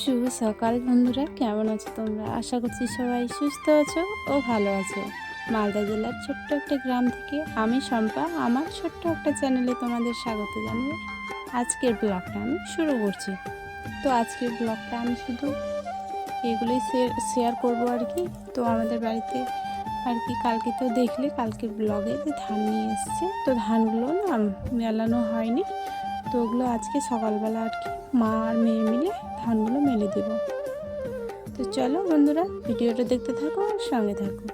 শুভ সকাল বন্ধুরা কেমন আছো তোমরা? আশা করছি সবাই সুস্থ আছো ও ভালো আছো। মালদা জেলার ছোট্ট একটা গ্রাম থেকে আমি শম্পা, আমার ছোট্ট একটা চ্যানেলে তোমাদের স্বাগত জানিয়ে আজকের ব্লগটা আমি শুরু করছি। তো আজকের ব্লগটা আমি শুধু এগুলোই শেয়ার করব আর কি। তো আমাদের বাড়িতে আর কি, কালকে তো দেখলে কালকে ব্লগে যে ধান নিয়ে এসছে, তো ধানগুলো না মেলানো হয়নি। তো ওগুলো আজকে সকালবেলা আর কি মা আর মেয়ে মিলে ধানগুলো মেলে দেব। তো চলো বন্ধুরা, ভিডিওটা দেখতে থাকো আর সঙ্গে থাকো।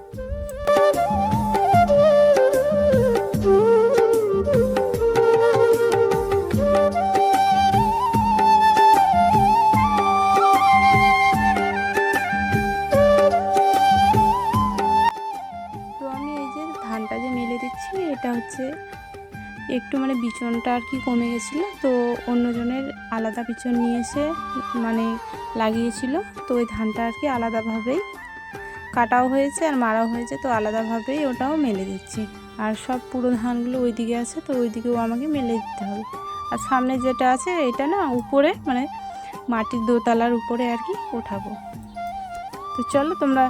ধানটা যে মেলে দিচ্ছি, এটা হচ্ছে একটু মানে বিচনটা আর কি কমে গেছিল, তো অন্যজনের আলাদা বিচন নিয়ে এসে মানে লাগিয়েছিল, তো ওই ধানটা আর কি আলাদাভাবেই কাটাও হয়েছে আর মারাও হয়েছে, তো আলাদাভাবেই ওটাও মেলে দিচ্ছি। আর সব পুরো ধানগুলো ওই দিকে আছে, তো ওই দিকেও আমাকে মেলে দিতে হবে। আর সামনে যেটা আছে, এটা না উপরে মানে মাটির দোতলার উপরে আর কি ওঠাবো। তো চলো তোমরা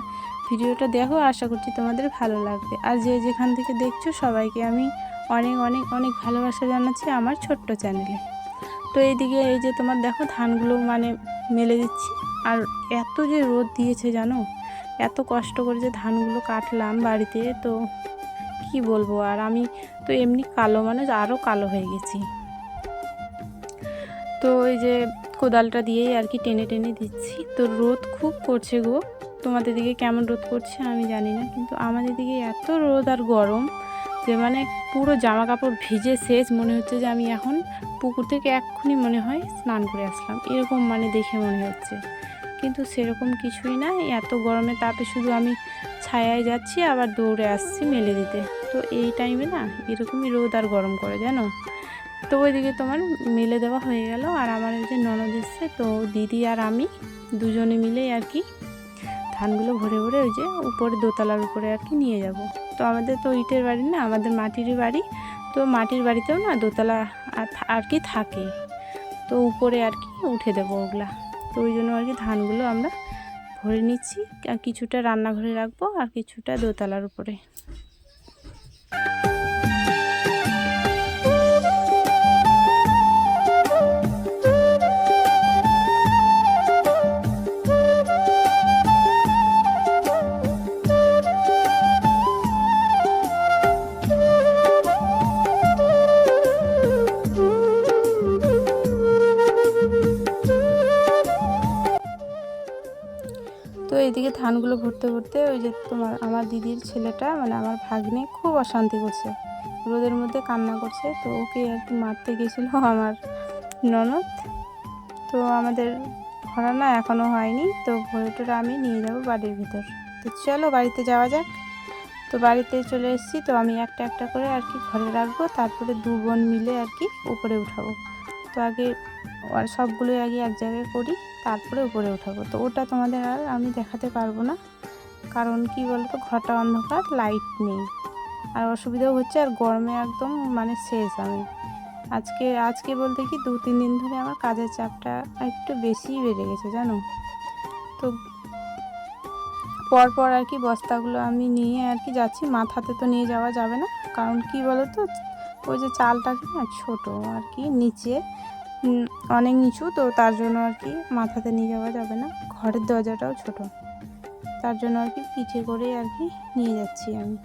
ভিডিওটা দেখো, আশা করছি তোমাদের ভালো লাগবে। আর যে যেখান থেকে দেখছ, সবাইকে আমি অনেক অনেক অনেক ভালোবাসা জানাচ্ছি আমার ছোট্ট চ্যানেলে। তো এইদিকে এই যে তোমার দেখো ধানগুলো মানে মেলে দিচ্ছি। আর এত যে রোদ দিয়েছে জানো? এত কষ্ট করে যে ধানগুলো কাটলাম বাড়িতে, তো কি বলব? আর আমি তো এমনি কালো মানুষ আরও কালো হয়ে গেছি। তো এই যে কোদালটা দিয়েই আর কি টেনে টেনে দিচ্ছি। তো রোদ খুব করছে গো। তোমাদের দিকে কেমন রোদ করছে আমি জানি না, কিন্তু আমাদের দিকে এত রোদ আর গরম যে মানে পুরো জামা কাপড় ভিজে শেষ। মনে হচ্ছে যে আমি এখন পুকুর থেকে এক্ষুনি মনে হয় স্নান করে আসলাম। এরকম মানে দেখে মনে হচ্ছে। কিন্তু সেরকম কিছুই না এত গরমে তাপে শুধু আমি ছায়ায় যাচ্ছি, আবার দৌড়ে আসছি মেলে দিতে। তো এই টাইমে না এরকমই রোদ আর গরম করে, জানো? তো ওইদিকে তোমার মেলে দেওয়া হয়ে গেল, আর আমার ওই যে ননদ এসছে, তো দিদি আর আমি দুজনে মিলেই আর কি ধানগুলো ভরে ভরে ওই যে উপরে দোতলার উপরে আর কি নিয়ে যাব। তো আমাদের তো ইটের বাড়ি না, আমাদের মাটিরই বাড়ি। তো মাটির বাড়িতেও না দোতলা আর কি থাকে। তো উপরে আর কি উঠে দেবো ওগুলা। তো ওই জন্য আর কি ধানগুলো আমরা ভরে নিচ্ছি। আর কিছুটা রান্নাঘরে রাখব আর কিছুটা দোতলার উপরে। ধানগুলো ভরতে ঘুরতে ওই যে তোমার আমার দিদির ছেলেটা মানে আমার ভাগ্নে খুব অশান্তি করছে। রোদের মধ্যে কান্না করছে, তো ওকে আর কি মারতে গেছিল আমার ননদ। তো আমাদের ভরা না এখনও হয়নি, তো ভরে আমি নিয়ে যাব বাড়ির ভিতর। তো চলো বাড়িতে যাওয়া যাক। তো বাড়িতে চলে এসেছি, তো আমি একটা একটা করে আর কি ঘরে রাখব, তারপরে দু বোন মিলে আর কি উপরে উঠাবো। তো আগে সবগুলোই আগে এক জায়গায় করি, তারপরে উপরে উঠাবো। তো ওটা তোমাদের আর আমি দেখাতে পারব না। কারণ কি বলতো, ঘরটা অন্ধকার লাইট নেই। আর অসুবিধাও হচ্ছে আর গরমে একদম মানে শেষ আমি। আজকে আজকে বলতে কি দু, তিন দিন ধরে আমার কাজের চাপটা একটু বেশিই বেড়ে গেছে, জানো? তো পরপর আর কি বস্তাগুলো আমি নিয়ে আর কি যাচ্ছি, মাথাতে তো নিয়ে যাওয়া যাবে না। কারণ কি বলো তো ওই যে চালটা কি না ছোটো আর কি, নিচে অনেক নিচু, তো তার জন্য আর কি মাথাতে নিয়ে যাওয়া যাবে না। ঘরের দরজাটাও ছোট। তার জন্য আর কি পিঠে করে আর কি নিয়ে যাচ্ছি আমি।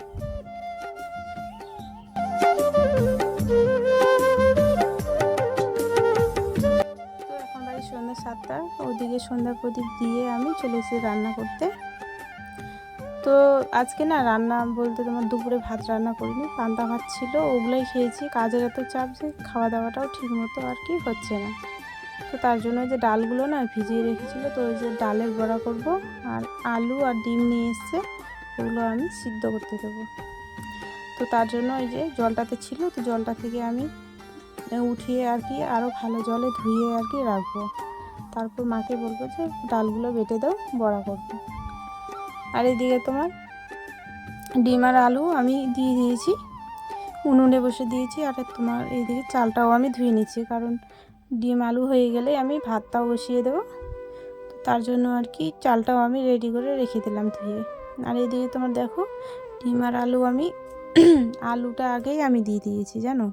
এখন সন্ধ্যা সাতটা, ওদিকে সন্ধ্যা প্রদীপ দিয়ে আমি চলে এসেছি রান্না করতে। তো আজকে না রান্না বলতে তোমার দুপুরে ভাত রান্না করিনি, পান্তা ভাত ছিল, ওগুলোই খেয়েছি, কাজের এত চাপ যে খাওয়া দাওয়াটাও ঠিক মতো আর কি হচ্ছে না। তো তার জন্য যে ডালগুলো না ভিজিয়ে রেখেছিলো, তো ওই যে ডালের বড়া করব, আর আলু আর ডিম নিয়ে এসছে, ওগুলো আমি সিদ্ধ করতে দেবো। তো তার জন্য ওই যে জলটাতে ছিল, তো জলটা থেকে আমি উঠিয়ে আর কি আরও ভালো জলে ধুয়ে আর কি রাখব। তারপর মাকে বলব যে ডালগুলো বেটে দাও, বড়া করব। আর এদিকে তোমার ডিম আর আলু আমি দিয়ে দিয়েছি। উনুনে বসে দিয়েছি আর তোমার এইদিকে চালটাও আমি ধুয়ে নিচ্ছি, কারণ ডিম আলু হয়ে গেলে আমি ভাতটাও বসিয়ে দেবো। তার জন্য আর কি চালটাও আমি রেডি করে রেখে দিলাম ধুয়ে। আর এইদিকে তোমার দেখো, ডিম আর আলু আমি আলুটা আগেই আমি দিয়ে দিয়েছি, জানো?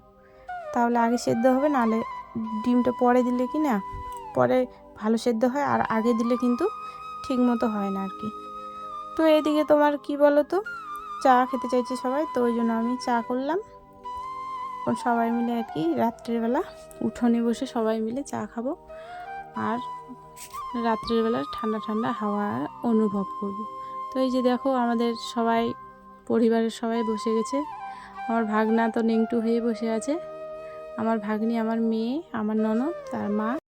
তাহলে আগে সেদ্ধ হবে নাহলে ডিমটা পরে দিলে কি না? পরে ভালো সেদ্ধ হয়, আর আগে দিলে কিন্তু ঠিক মতো হয় না আর কি। তো এইদিকে তোমার কি বলো তো চা খেতে চাইছে সবাই, তো ওই জন্য আমি চা করলাম। এখন সবাই মিলে আর কি রাত্রেবেলা উঠোনে বসে সবাই মিলে চা খাব। আর রাত্রের বেলা ঠান্ডা ঠান্ডা হাওয়া অনুভব করব। তো এই যে দেখো আমাদের সবাই, পরিবারের সবাই বসে গেছে। আমার ভাগনা তো নেংটু হয়ে বসে আছে। আমার ভাগ্নি, আমার মেয়ে, আমার ননদ, তার মা।